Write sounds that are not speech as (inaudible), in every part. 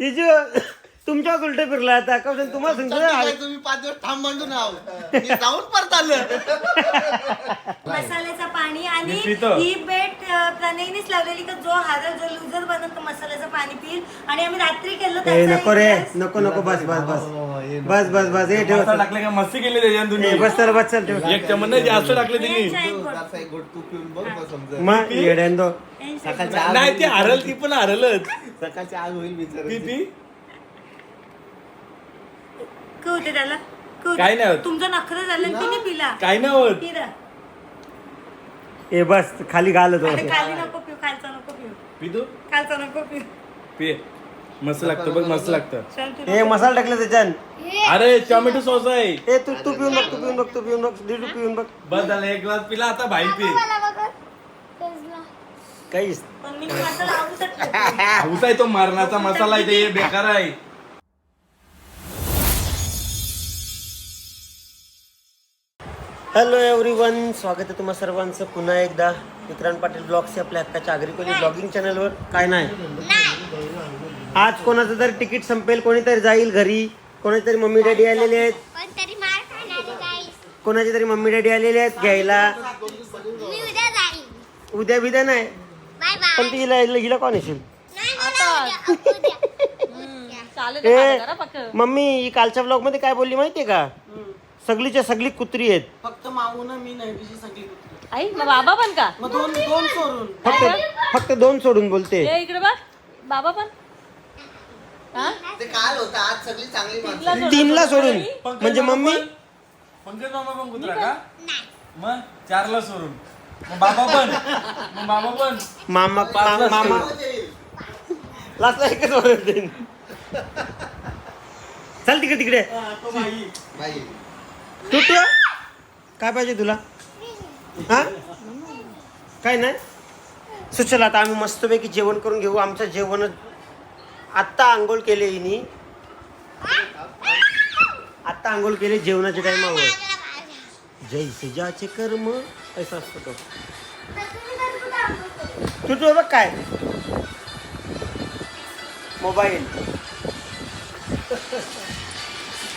इजू तुमच्या उलट फिरला आता. कसं तुम्हाला ठीक आहे, सांगतो तुम्ही पाच दिवस थांब म्हणून आहो. मी जाऊन परत आलं. मसाल्याचं पाणी आणि मी पितो. ही बेट अं, प्रणयनीच लावलेली का जो हारल जो लुजर बनत तो मसाल्याचं पाणी पिईल. आणि आम्ही रात्री केलं ए त्याचा नको रे. नको नको बस बस बस. बस बस बस हे ठेव. मसाला टाकले का? मस्ती केली त्याच्यात ए, तुम्ही. बस चल बस चल ठेव. एक चमन नाही जास्त टाकले त्यांनी एक तू पिऊन बघ मग यांच्या नाही होईल ती हरल ती पण हरलच. सकाळची आग होईल ती बिचारी ती काय होते त्याला काय नाही होत. तुमचं नखरं झालं आणि तिने पिला. काय नाही होत. पिरा ए बस खाली घालत खाली नको पिऊ खालचा नको पिऊ. खालचा नको पिऊ. पी. मस्त लागतं बघ मस्त लागतं. चल तू ए मसाला टाकलं त्याच्यात अरे टोमॅटो सॉस आहे. ए तू तू पिऊन बघ तू पिऊन बघ तू पिऊन बघ दीड पिऊन बघ. बस झालं. एक ग्लास पिला आता भाई पी. काहीच. पण मी मसाला आवडू शकते हाऊस आहे तो मारण्याचा मसाला आहे ते बेकार आहे. हॅलो एव्हरीवन स्वागत आहे तुम्हा सर्वांचं पुन्हा एकदा. विक्रांत पाटील ब्लॉगचे आपल्या हक्काच्या आगरी ब्लॉगिंग चॅनलवर काय नाही? आज कोणाचं तरी तिकीट संपेल कोणीतरी जाईल घरी. कोणाचे तरी मम्मी डॅडी आलेले आहेत. पण तरी मार खाणारी गाईस कोणाचे तरी मम्मी डॅडी आलेले आहेत घ्यायला. उद्या बिद्या नाही. Bye bye. पण ती हिला हिला कोण येशील? नाही चालेल मम्मी ही कालच्या ब्लॉगमध्ये काय बोलली माहितीये का? सगळीच्या सगळी कुत्री आहेत. फक्त माऊन मी सगळी कुत्री. आई मग बाबा पण का? मग दोन दोन चोरून फक्त फक्त दोन सोडून बोलते. ये इकडे बघ. बाबा पण? हा? ते काल होतं आज सगळी चांगली माणसं तिला सोडून तीनला सोडून. सोडून? म्हणजे मम्मी? पंकज मामा पण कुत्रा का? मग चारला सोडून. मग बाबा पण मग मामा पण मामा मामा लास्टला एकच. चल तिकडे तिकडे बाई तुट काय पाहिजे तुला हा काय नाही सो चला आता आम्ही मस्तपैकी जेवण करून घेऊ आमचं जेवण आत्ता आंघोळ केले हिनी आत्ता आंघोळ केले जेवणाच्या टायमावर जैसे ज्याचे कर्म ऐसा असतो तो तू तू बघ काय? मोबाईल.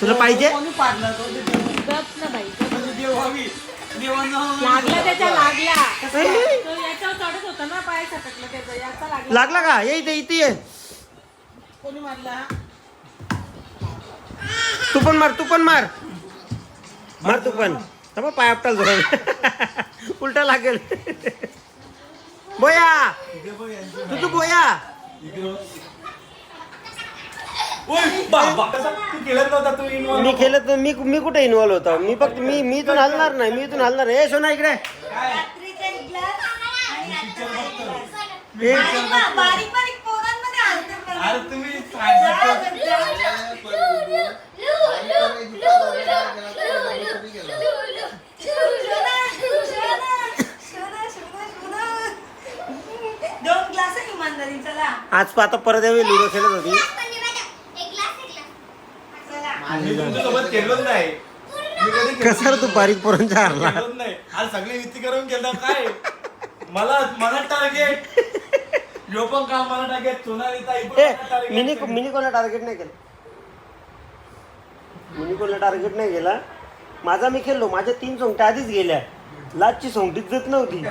तुला पाहिजे? गप ना बाई. म्हणजे देवावी देवानं लागला त्याच्या लागला. ए, तो याच्यावर चढत होता ना पाय सटकलं त्याचं याचा लागला. लागला का? ये इथे इथे ये. कोणी मारला? तू पण मार तू पण मार. मार तू पण. हा बघ, पाय आपटाल जरा उलटा लागेल बोया तू तू बोया ओय, बाबा कसा तू केलंच नव्हता तू involve मी. केलं तर मी मी कुठे इन्व्हॉल्व होतो मी फक्त मी मी इथून हलणार नाही मी इथून हलणार ए सोना इकडे रात्रीचा एक ग्लास आणि आत्ताचा एक ग्लास. ए, आणि बा- बारीक बारीक पोरांमध्ये हलते पण. अरे तुम्ही सांगितलं शोधा, शोधा, शोधा. दोन ग्लास आहे इमानदारी चला आज आता परत यावी लुडो खेळत होती. मी तुमच्यासोबत खेळलोच नाही. मी कधी खेळलो कसा रे तू बारीक पोरांचा हारला खेळलोच नाही. आज सगळे युती करून केलं काय? मला मला टार्गेट यो पण काम मला टार्गेट सोनाली ताई पण ए मला target. मिनी मिनी कोणला टार्गेट नाही केलं? मिनी कोणला टार्गेट नाही केला? माझा मी खेळलो माझ्या तीन सोंगट्या आधीच गेल्या. लाजची सोंगटीच जात नव्हती.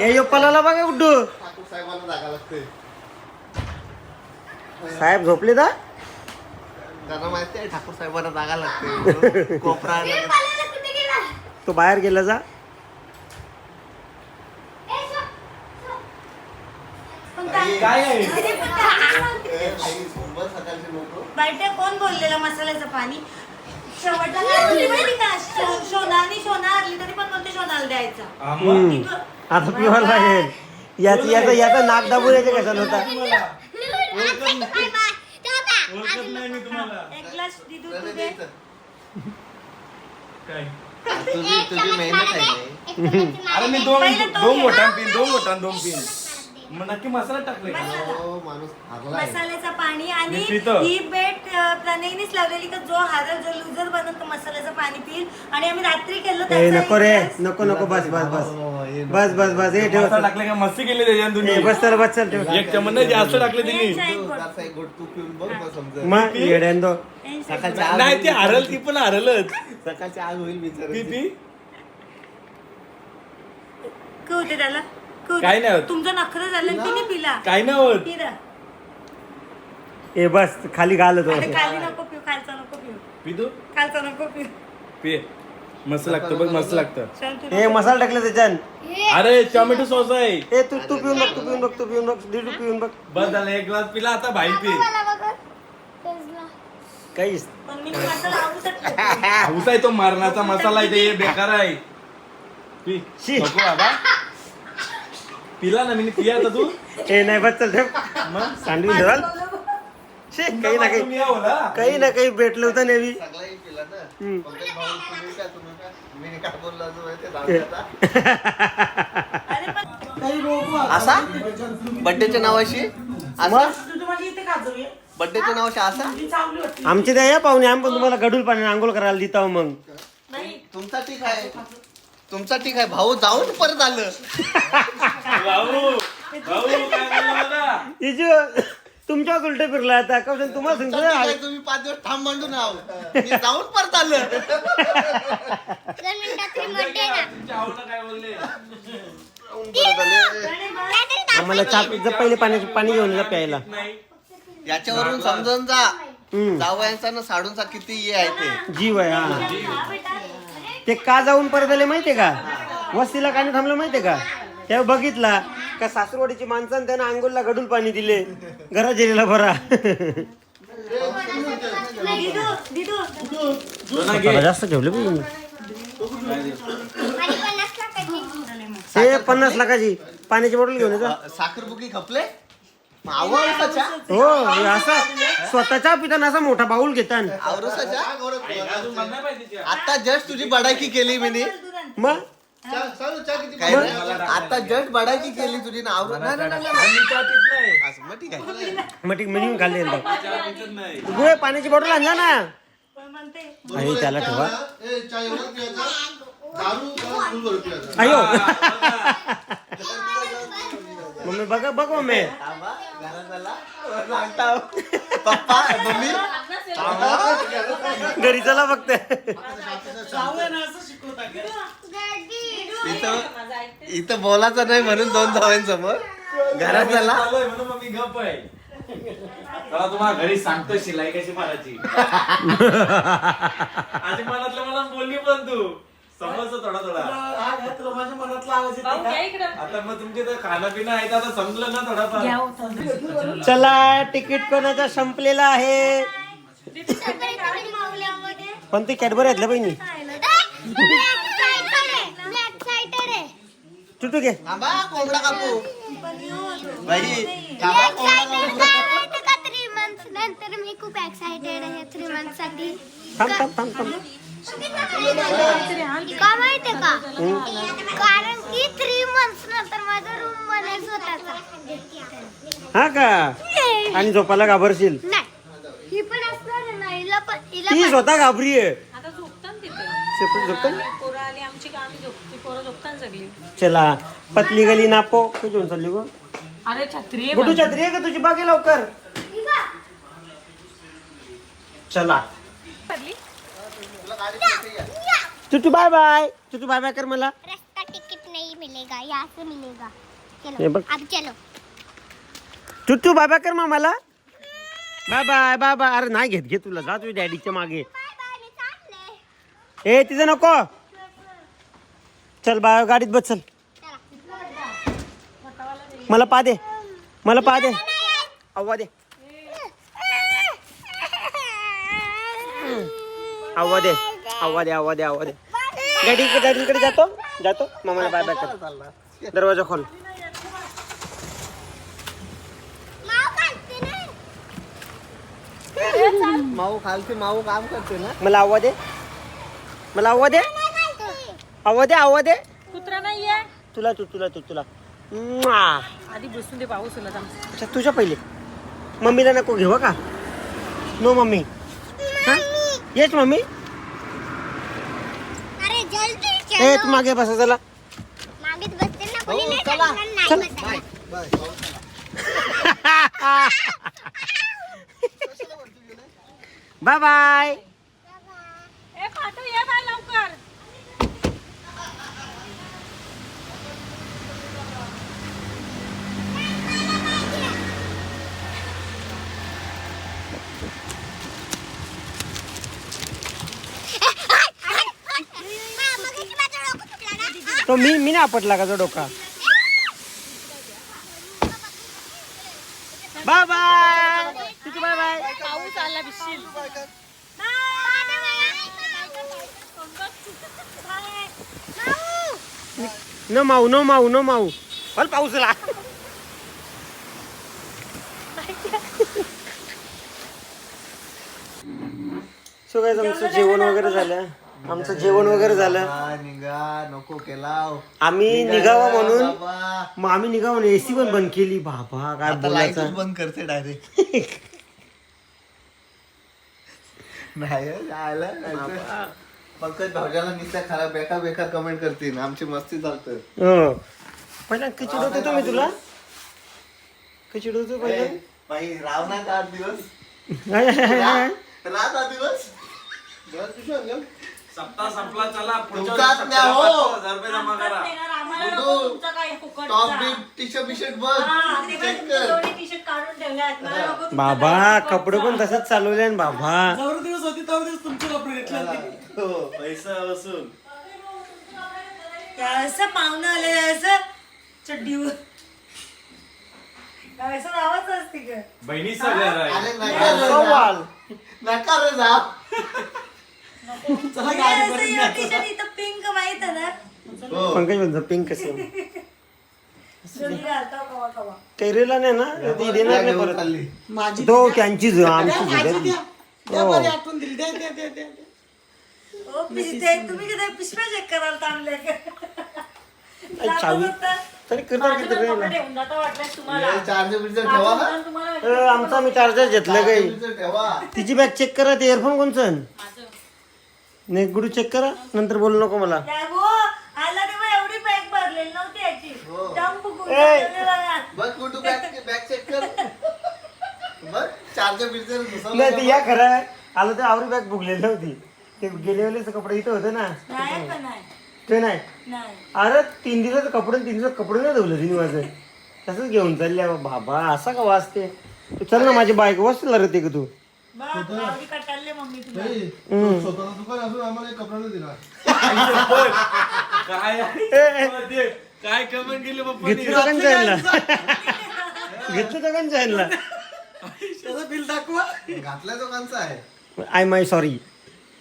(laughs) ए यो पलाला बघा उड्डू साहेबांना जागा लागते. साहेब झोपले का त्यांना माहिती आहे ठाकूर साहेबांना जागा लागते. (laughs) कोपरा तो बाहेर गेला जा. पण काय- कोण बोललेलं मसाल्याचं पाणी? शेवटला आणि शोना तरी पण बोलते द्यायचा? मग. तिथं- आता पिवायला लागेल याचा याचा याचा नाक दाबून याचे कशाला होता? ओळखत नाही. मी तुम्हाला. एक ग्लास दिदू तू दे काय? तुझी तुझी मेहनत आहे. (laughs) अरे मी दोन दोन ना. पिन दोन मोठ्या दोन पिन. मग नक्की मसाला टाकले का? हो माणूस मसाल्याचं पाणी आणि मी पितो. ही बेट प्रणयनीच लावलेली का जो हारल जो लुजर बनत तो मसाल्याचं पाणी पिईल. आणि आम्ही रात्री केलं ए त्याचा नको रे. नको नको बस बस बस. हे. बस बस बस हे ठेव मसाला टाकले का? मस्ती केली त्याच्यात हे तुम्ही बस चल बस चल ठेव. एक चमच नाही जास्त टाकले हे. जरासा एक घोट पिऊन बघ. मग येड्यान दो. सकाळची आग नाही ती होईल. हरल ती पण हरलच. सकाळची आग होईल ती बिचारी ती काय होते त्याला? काय नाही होत. तुमचं नखरं झालं आणि तिने पिला. काय नाही होत. हे बस खाली घालत अरे खाली नको पिऊ खालचा नको पिऊ. खालचा नको पिऊ. पी मस्त लागतं बघ मस्त लागतं. हे मसाला टाकले त्याच्यान अरे टोमॅटो सॉस आहे. हे तू तू पिऊन बघ तू पिऊन बघ तू पिऊन बघ दीड पिऊन बघ. बस झालं एक ग्लास पिला आता भाई पी. काहीच. पण मी आहे तो मारण्याचा मसाला आहे ते बेकार आहे. पी शी. नको बाबा. पिला ना मी पिया आता तू. हे नाही बस चल ठेव. मग? सांडवी धराल. शे काही ना काही. तुम्ही या बोला. काही ना काही भेटलं होतं नेहमी. ना. पंकज भाऊ तुम्ही काय तुम्ही काय? मी काय बोललो असा (laughs) बड्डेच्या नावाशी? असा बड्डेच्या नावाशी असा ती चांगली होती. आमचे त्या या पाहुणे. आम्ही पण तुम्हाला गडूल पाणी आंघोळ करायला देतो मग. बाई तुमचा ठीक आहे. तुमचा ठीक आहे. भाऊ जाऊन परत आलं. भाऊ भाऊ इजू. तुमच्याच उलट फिरला आता. कसं तुम्हाला सांगतो तुम्ही पाच दिवस थांब मांडून आहो. मी जाऊन परत आलं. दोन मिनिटात तरी मोठे ना. तुमच्या आवडलं काय बोलले? जाऊन परत आले दाखव. आम्हाला जर पहिले पाण्याचे पाणी घेऊन जा प्यायला. याच्यावरून समजून जा. हम्म. जावयांचा ना साडूंचा किती हे आहे ते. जीव आहे हा. हा बेटा ते का जाऊन परत आले माहितीये का? वस्तीला काने थांबलं माहितीये का? तेव्हा बघितला. का सासरवाडीची माणसानं त्यानं अंगोलला गडूल पाणी दिले. घरात गेलेला बरा जास्त ठेवले लाखाची. ते पन्नास लाखाची. पाण्याची बॉटल घेऊन येतो साखर बुकी खपले? हो असा स्वतःचा पिताना असा मोठा बाऊल घेतान आवरसाच्या. आता जस्ट तुझी बडायकी केली मी मग? काय? आता जस्ट बडायकी केली तुझी ना आवरू नाही, नाही, नाही, नाही. आणि चहा पित नाही. असं मग ठीक आहे. मग ठीक मी खाल्ले गुळे पाण्याची बॉटल आणजा ना. पण म्हणते आई त्याला ठेवा. अयो. (laughs) मम्मी बघा बघ मम्मी. पप्पा मम्मी घरी चला फक्त. चांगलं ना असं शिकवता का इथं इथं बोलायचं नाही म्हणून दोन जावांसमोर घरात मी गप आहे. चला तुम्हाला घरी सांगतो शिलाई कशी मारायची. (laughs) मनातलं मला बोलली पण तू. थोडा थोडा. हा तुला माझ्या मनातला आवाज येते भाऊ का? घ्या इकडं. आता मग तुमचे तर खाणं पिणं आहे तर आता समजलं ना थोडाफार. चला तिकीट कोणाचा संपलेला आहे. पण ते कॅडबरी आहेत ना बहिणी. चुटू घे. थांबा कोंबडा कापू. बाई मी थांबा कोंबडा excited काय माहिती का थ्री मंथ्स नंतर मी खूप एक्साइटेड आहे थ्री मंथसाठी. थांब थांब थांब थांब. का माहितीये का कारण की थ्री मंथ्स नंतर माझा रूम स्वतःचा हा का? आणि झोपायला घाबरशील? नाही ही पण असणार आहे ना हिला पण हिला ती स्वतः घाबरी आहे. आता झोपतात तिथे. सेपरेट झोपतं पोरं आली आमची का आम्ही झोपते. पोरं झोपतात सगळी. चला पतली गली नापो कुठे घेऊन चालली गो? अरे छत्री आहे गुटू छत्री आहे का तुझी? बागे लवकर? चला. चुटू बाय बाय चुटू बाय बाय कर मला. रास्ता टिकट नहीं मिलेगा यहाँ से मिलेगा. ये चलो बघ. अब चलो. चुटू बाय बाय कर मामाला बाय बाय बाय बाय अरे नाही घेत घे तुला. जा तुझ्या डॅडीच्या मागे. बाय बाय मी चालले. ए तिचं नको. चल बाय गाडीत बस चल. मला पा दे. मला पा दे. अव्वा दे. अव्वा दे. अव्वा दे अव्वा दे अव्वा दे डॅडी डॅडीकडे जातो. जातो. मामाला बाय बाय कर. दरवाजा खोल. माऊ खालती माऊ काम करते ना. मला अव्वा दे. मला अव्वा दे. अव्वा दे अव्वा दे. कुत्रा नाहीये तुला तू तुला तू तुला. आधी बसून दे पाऊस अच्छा तुझ्या पहिले. मम्मीला नको घेऊ का? No mummy. हा? येच मम्मी अरे जल्दी ए चलो तू मागे बसा चला मागेच बस कोणी नाही सांगणार नाही बसायला. बाय बाय ए पाठव ये बाय लवकर हा, मगाशी माझा डोकं फुटला ना. तो मी मी नाही आपटला का तो डोका? Bye bye. Bye bye. पाऊस आला बिशील न माऊ न माऊ न माऊ. पण पाऊसला. सो काय आमचं जेवण वगैरे झालं. आमचं जेवण वगैरे झालं. हा, निघा नको केला आम्ही निघावं म्हणून. मग आम्ही निघावं म्हणून. एसी पण बंद केली. बाबा काय बोलायचं? लाईटच बंद करते डायरेक्ट (laughs) नाही हं, जायला नाहीतर पंकज भावजाला खराब बेकार बेकार कमेंट करतील. आमची मस्ती चालतं हो. पहिला किचड होतो तुम्ही तुला? किचड होतो पहिला बाई राव ना आठ दिवस. (laughs) रात आठ दिवस? सप्ताह संपला चला पुढच्या तुमचाच हो. सप्ताह हजार रुपये जमा करा आम्हाला बुडू. नको तुमचं काय टॉप फुकटचा. बीट टी शर्ट बी शर्ट बघ चेक कर बाबा. कपडे पण तसंच चालवले बाबा जेवढे दिवस होती तेवढे दिवस तुमचे कपडे घेतले होते. हो. पैसा वसूल असं पाहुणं आले असं चड्डीवर असं नावच असते का बहिणी सगळ्या अरे राहील नका रे सवाल जा. नका रे जा चला हे पिंक माहीत आहे ना. हो. पंकज म्हणतो पिंक कसं जोडी घालतो कवा कवा. कैरेला नाही ना? ती देणार नाही परत. चालली. माझी तो आमची द्या, माझी जुडी. द्या. द्या हो. बरी आठवण दिली. द्या द्या द्या द्या ओ पि- ते तुम्ही किती पिशव्या चेक करायला थांबले आई, चावी तरी करतात किती रे ना. ठेवून जाता वाटल्यास तुम्हाला. चार्जर बिर्जर ठेवा तुम्हाला आमचा मी चार्जर घेतलं चार्जर काही बिर्जर ठेवा. तिची बॅग चेक करा ते इयरफोन कोणचं? नाही गुडू चेक करा नंतर बोलू नको मला. त्या गो आला तेव्हा एवढी बॅग भरलेली नव्हती याची. हो. डंप फुकून ए. टाकलेली बघा. बघ कुठं बॅग बॅग चेक कर. बघ चार्जर बिर्जर नाही ते या खरं आलं ते आवरी बॅग भुगलेली नव्हती. ते गेले वेळेस कपडे इथं होते ना. नाही पण नाही? ते नाही. नाही. अरे तीन दिवसाचं कपडे तीन दिवसात कपडे नाही धुवलं तिने माझं. तसंच घेऊन चालले बाबा असा का वाचते तू? चल ना माझी बाईक वाचला रे ते का तू? बघ आवडी कटाळले मम्मी तुला. स्वतःचा दुकान असून आम्हाला कपडा नाही दिला. काय ते काय कमेंट केली पप्पा घेतलं तर कंचा यांना घेतलं तर कंचा यांना त्याचं बिल दाखवा. घातलाय दुकानचा आहे. आय माय सॉरी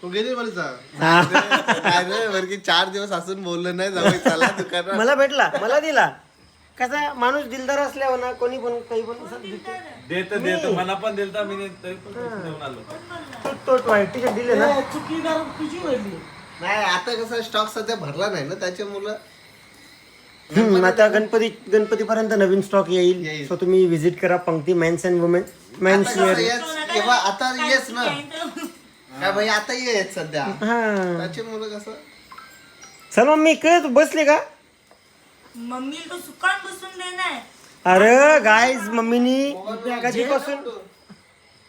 तू गेली. काय की चार दिवस असून बोललं नाही जाऊ चला दुकानात. मला भेटला मला दिला. कसा माणूस दिलदार असल्यावर ना कोणी पण काही पण असं देतो. देत देत. मला पण दिलता मी नाही, तरी पण पैसे देऊन आलो. तो तो व्हाईट टी शर्ट दिले ना. चुकीदार तुझी नाही आता कसं स्टॉक सध्या भरला नाही ना त्याच्यामुळं हम्म, आता गणपती गणपतीपर्यंत नवीन स्टॉक येईल. येईल. सो तुम्ही विजिट करा Pankti men's and women men's आता कसं वेअर येच- केव्हा आता येच ना. काय भाई आता येत सध्या. हा. त्याच्यामुळं कसं चल मम्मी काय तू बसले का? मम्मी तो सुकान बसून दे नाही अरे गाईज मम्मीनी कधीपासून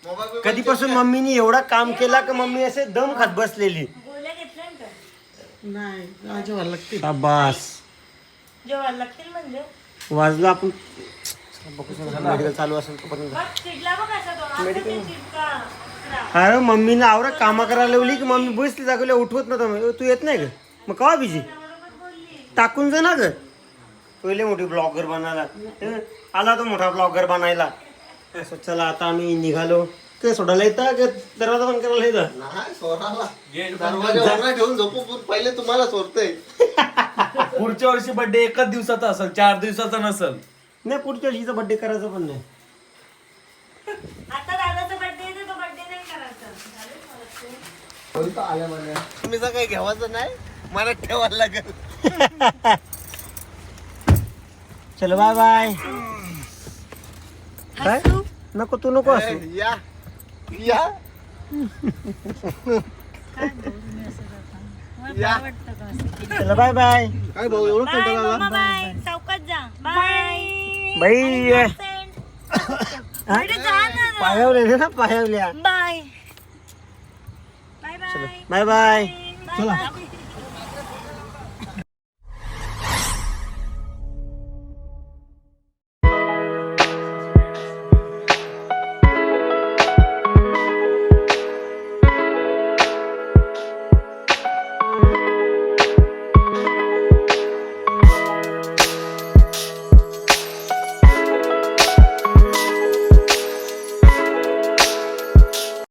मोबाईल कधीपासून मम्मीनी एवढा काम केला की मम्मी असे दम खात बसलेली? गोळ्या घेतल्या ना का नाही माझी व्हायला लागते शाबास. जेव्हा लागतील म्हणजे. वाजला आपण मेडिकल चालू असेल तोपर्यंत. बघ चिडला बघ असा तो. असं ते चिडका. अकरा. अरे मम्मीने आवरा कामा करायला लावली की मम्मी बसली जागवल्या उठवत नव्हतं. तू येत नाही का? मग कवा बिझी टाकून जा ना ग. पहिले मोठी ब्लॉगर बनायला. आला तो मोठा ब्लॉगर बनायला. असं चला आता आम्ही निघालो. ते सोडायला येतं का? दरवाजा बंद करायला येतं? नाही दरवाजा उघडा ठेवून झोपू. पण पहिले तुम्हाला सोडतोय. (laughs) पुढच्या वर्षी बर्थडे एकच दिवसाचा असेल चार दिवसाचा नसेल. नाही पुढच्या वर्षीचा बड्डे करायचा पण नाही. आता दादाचा बर्थडे आहे तो बर्थडे नाही करायचा. झालं मला ते. तुम्ही काही घ्यावायचं नाही मला ठेवायला लागेल. (laughs) चलो बाय बाय. काय? नको तू नको असू या. या. या. चलो बाय बाय. काय भाऊ एवढं बाय मम्मा बाय. सावकाश करत जा. बाय. बाई जा ना पायावल्या ना पायावल्या. Bye. Bye bye. Bye bye. चला.